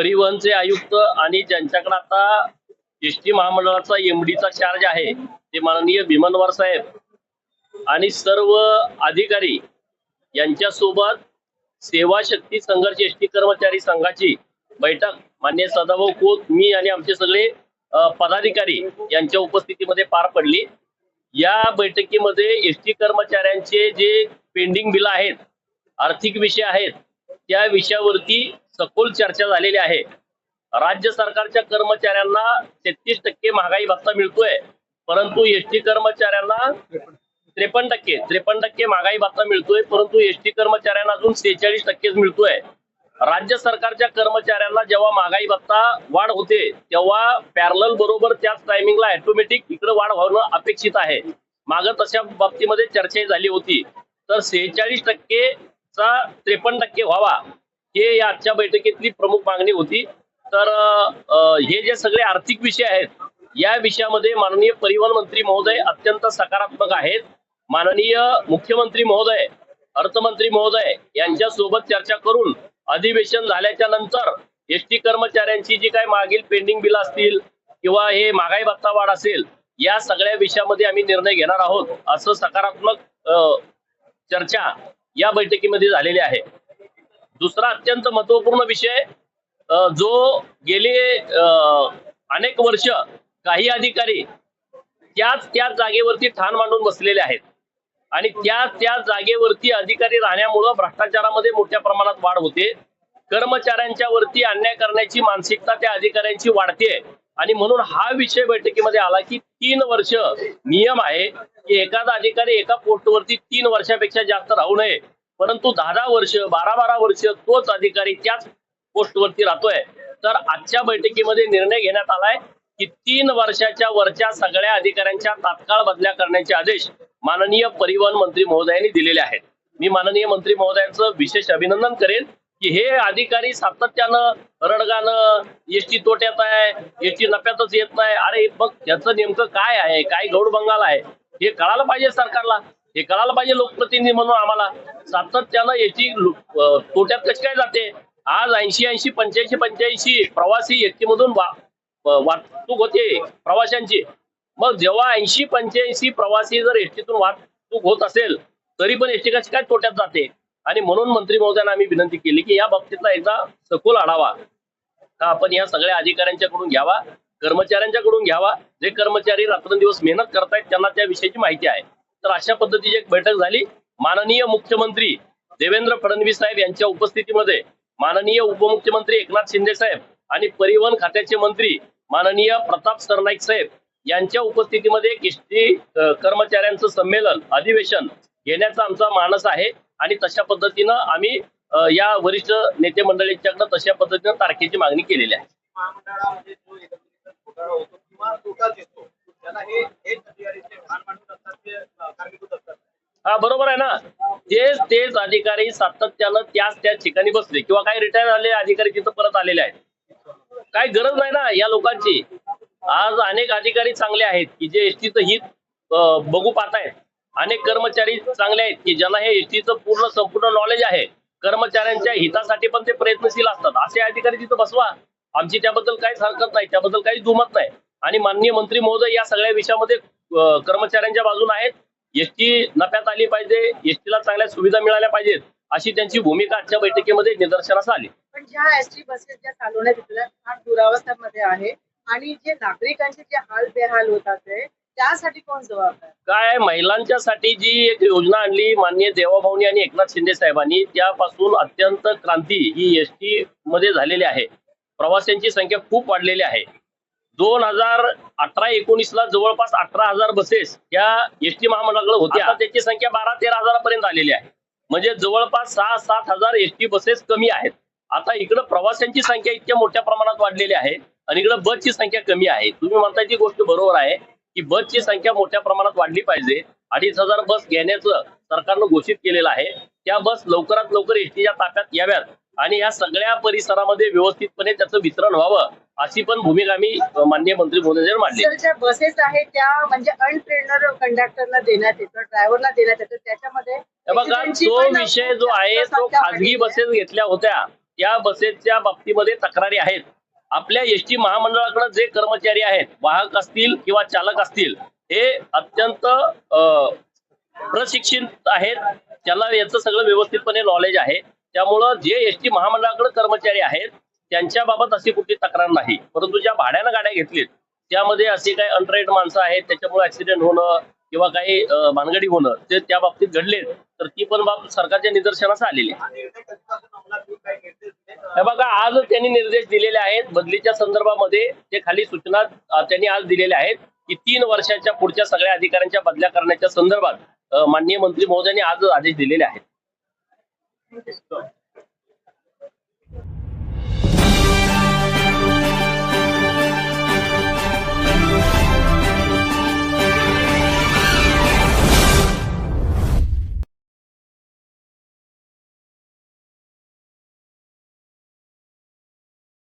परिवहनचे आयुक्त आणि ज्यांच्याकडे आता एस टी महामंडळाचा एमडीचा चार्ज आहे ते माननीय भीमनवार साहेब आणि सर्व अधिकारी यांच्यासोबत सेवा शक्ती संघर्ष एस टी कर्मचारी संघाची बैठक मान्य सदाभाऊ खोत मी आणि आमचे सगळे पदाधिकारी यांच्या उपस्थितीमध्ये पार पडली. या बैठकीमध्ये एस टी कर्मचाऱ्यांचे जे पेंडिंग बिल आहेत आर्थिक विषय आहेत त्या विषयावरती सखोल चर्चा झालेली आहे. राज्य सरकारच्या कर्मचाऱ्यांना तेहतीस टक्के महागाई भत्ता मिळतोय. परंतु एसटी कर्मचाऱ्यांना त्रेपन्न टक्के त्रेपन्न टक्के महागाई भत्ता मिळतोय. परंतु एस टी कर्मचाऱ्यांना अजून सेहेचाळीस टक्केच मिळतोय. राज्य सरकारच्या कर्मचाऱ्यांना जेव्हा महागाई भत्ता वाढ होते तेव्हा पॅरल बरोबर त्याच टायमिंगला ऑटोमॅटिक इकडे वाढ होणं अपेक्षित आहे. मागं तशा बाबतीमध्ये चर्चा झाली होती. तर सेहेचाळीस टक्केचा त्रेपन्न टक्के व्हावा. हे या आजच्या बैठकीतली प्रमुख मागणी होती. तर हे जे सगळे आर्थिक विषय आहेत या विषयामध्ये माननीय परिवहन मंत्री महोदय अत्यंत सकारात्मक आहेत. माननीय मुख्यमंत्री महोदय अर्थमंत्री महोदय यांच्या सोबत चर्चा करून अधिवेशन झाल्याच्यानंतर एस टी कर्मचाऱ्यांची जी काही मागील पेंडिंग बिल असतील किंवा हे महागाई भत्ता वाढ असेल या सगळ्या विषयामध्ये आम्ही निर्णय घेणार आहोत असं सकारात्मक चर्चा या बैठकीमध्ये झालेली आहे. दुसरा अत्यंत महत्त्वपूर्ण विषय जो गेले अनेक वर्ष काही अधिकारी त्याच त्याच जागेवरती ठाण मांडून बसलेले आहेत. आणि त्या त्या जागेवरती अधिकारी राहण्यामुळं भ्रष्टाचारामध्ये मोठ्या प्रमाणात वाढ होते. कर्मचाऱ्यांच्या वरती अन्याय करण्याची मानसिकता त्या अधिकाऱ्यांची वाढते. आणि म्हणून हा विषय बैठकीमध्ये आला की तीन वर्ष नियम आहे की एखादा अधिकारी एका पोस्टवरती तीन वर्षापेक्षा जास्त राहू नये. परंतु दहा दहा वर्ष बारा बारा वर्ष तोच अधिकारी त्याच पोस्टवरती राहतोय. तर आजच्या बैठकीमध्ये निर्णय घेण्यात आलाय की तीन वर्षाच्या वरच्या सगळ्या अधिकाऱ्यांच्या तात्काळ बदल्या करण्याचे आदेश माननीय परिवहन मंत्री महोदयांनी दिलेले आहेत. मी माननीय मंत्री महोदयांचं विशेष अभिनंदन करेन की हे अधिकारी सातत्यानं रडगानं एसटी तोट्यात आहे एसटी नफ्यातच येत नाही. अरे मग त्याचं नेमकं काय आहे? काय गौड बंगाल आहे? हे कळायला पाहिजे सरकारला. हे कळायला पाहिजे लोकप्रतिनिधी म्हणून आम्हाला. सातत्यानं याची तोट्यात कशी काय जाते? आज ऐंशी ऐंशी पंच्याऐंशी पंच्याऐंशी प्रवासी एसटीमधून वा वाहतूक होते प्रवाशांची. मग जेव्हा ऐंशी पंच्याऐंशी प्रवासी जर एसटीतून वाहतूक होत असेल तरी पण एसटी कशी काय तोट्यात जाते? आणि म्हणून मंत्री महोदयांना आम्ही विनंती केली की या बाबतीतला एकदा सखोल आढावा का आपण या सगळ्या अधिकाऱ्यांच्याकडून घ्यावा कर्मचाऱ्यांच्याकडून घ्यावा. जे कर्मचारी रात्रंदिवस मेहनत करतायत त्यांना त्या विषयाची माहिती आहे. तर अशा पद्धतीची एक बैठक झाली. माननीय मुख्यमंत्री देवेंद्र फडणवीस साहेब यांच्या उपस्थितीमध्ये माननीय उपमुख्यमंत्री एकनाथ शिंदे साहेब आणि परिवहन खात्याचे मंत्री माननीय प्रताप सरनाईक साहेब यांच्या उपस्थितीमध्ये एक एसटी कर्मचाऱ्यांचं संमेलन अधिवेशन घेण्याचा आमचा मानस आहे आणि तशा पद्धतीनं आम्ही या वरिष्ठ नेते मंडळींच्याकडे तशा पद्धतीनं तारखेची मागणी केलेली आहे. महामंडळामध्ये जो एकत्रित घोटाळा होतो किंवा तोटा दिसतो त्याला हे भान हा बरोबर आहे ना. तेच तेच अधिकारी सातत्यानं त्याच त्याच ठिकाणी बसले किंवा काही रिटायर झाले अधिकारी तिथं परत आलेले आहेत. काय गरज नाही ना या लोकांची. आज अनेक अधिकारी चांगले आहेत की जे एसटीचं हित बघू बघू पाहतायत. अनेक कर्मचारी चांगले आहेत की ज्यांना हे एसटीचं पूर्ण संपूर्ण नॉलेज आहे. कर्मचाऱ्यांच्या हितासाठी पण ते प्रयत्नशील असतात. असे अधिकारी तिथं बसवा. आमची त्याबद्दल काहीच हरकत नाही त्याबद्दल काही दुमत नाही. आणि माननीय मंत्री महोदय या सगळ्या विषयामध्ये कर्मचाऱ्यांच्या बाजून आहेत. एसटी नफ्यात आली पाहिजे एसटीला चांगल्या सुविधा मिळाल्या पाहिजेत अशी त्यांची भूमिका आजच्या बैठकीमध्ये निदर्शनास आली. पण ज्या एसटी बसेस ज्या चालवण्यात येतात दुरावस्थामध्ये आहे. आणि जे नागरिकांचे जे हाल बेहाल होतात त्यासाठी कोण जबाबदार? काय महिलांच्यासाठी जी एक योजना आणली माननीय देवाभाऊनी आणि एकनाथ शिंदे साहेबांनी त्यापासून अत्यंत क्रांती ही एस टी मध्ये झालेली आहे. प्रवाशांची संख्या खूप वाढलेली आहे. दोन हजार अठरा एकोणीस ला जवळपास अठरा हजार बसेस या एस टी महामंडळाकडे होत्या. त्याची संख्या बारा तेरा हजारापर्यंत आलेली आहे. म्हणजे जवळपास सहा सात हजार एस टी बसेस कमी आहेत. आता इकडं प्रवाशांची संख्या इतक्या मोठ्या प्रमाणात वाढलेली आहे आणि इकडं बसची संख्या कमी आहे. तुम्ही म्हणताय ती गोष्ट बरोबर आहे की बसची संख्या मोठ्या प्रमाणात वाढली पाहिजे. अडीच हजार बस घेण्याचं सरकारनं घोषित केलेलं आहे. त्या बस लवकरात लवकर एसटीच्या ताफ्यात याव्यात. आणि या सगळ्या परिसरामध्ये व्यवस्थितपणे त्याचं वितरण व्हावं अशी पण भूमिका आम्ही अं, माननीय मंत्री महोदयांनी मांडली. बसेस आहेत त्या म्हणजे अनट्रेनर कंडक्टरला देण्यात येतं ड्रायव्हरला देण्यात येतं. त्याच्यामध्ये बघा तो विषय जो आहे तो खाजगी. बसेस घेतल्या होत्या. या बसेसच्या बाबतीमध्ये तक्रारी आहेत. आपल्या एस टी महामंडळाकडे जे कर्मचारी आहेत वाहक असतील किंवा चालक असतील हे अत्यंत प्रशिक्षित आहेत. त्याला याचं सगळं व्यवस्थितपणे नॉलेज आहे. त्यामुळं जे एस टी महामंडळाकडे कर्मचारी आहेत त्यांच्या बाबत अशी कुठली तक्रार नाही. परंतु ज्या भाड्यानं गाड्या घेतलीत त्यामध्ये अशी काही अनट्रेड माणसं आहेत त्याच्यामुळे ऍक्सिडेंट होणं किंवा काही भानगडी होणं ते त्या बाबतीत घडले तर ती पण बाब सरकारच्या निदर्शनास आलेली आहे. हे बघा आज त्यांनी निर्देश दिलेले आहेत. बदलीच्या संदर्भामध्ये ते खाली सूचना त्यांनी आज दिलेल्या आहेत की तीन वर्षाच्या पुढच्या सगळ्या अधिकाऱ्यांच्या बदल्या करण्याच्या संदर्भात माननीय मंत्री महोदयांनी आज आदेश दिलेले आहेत. Stop.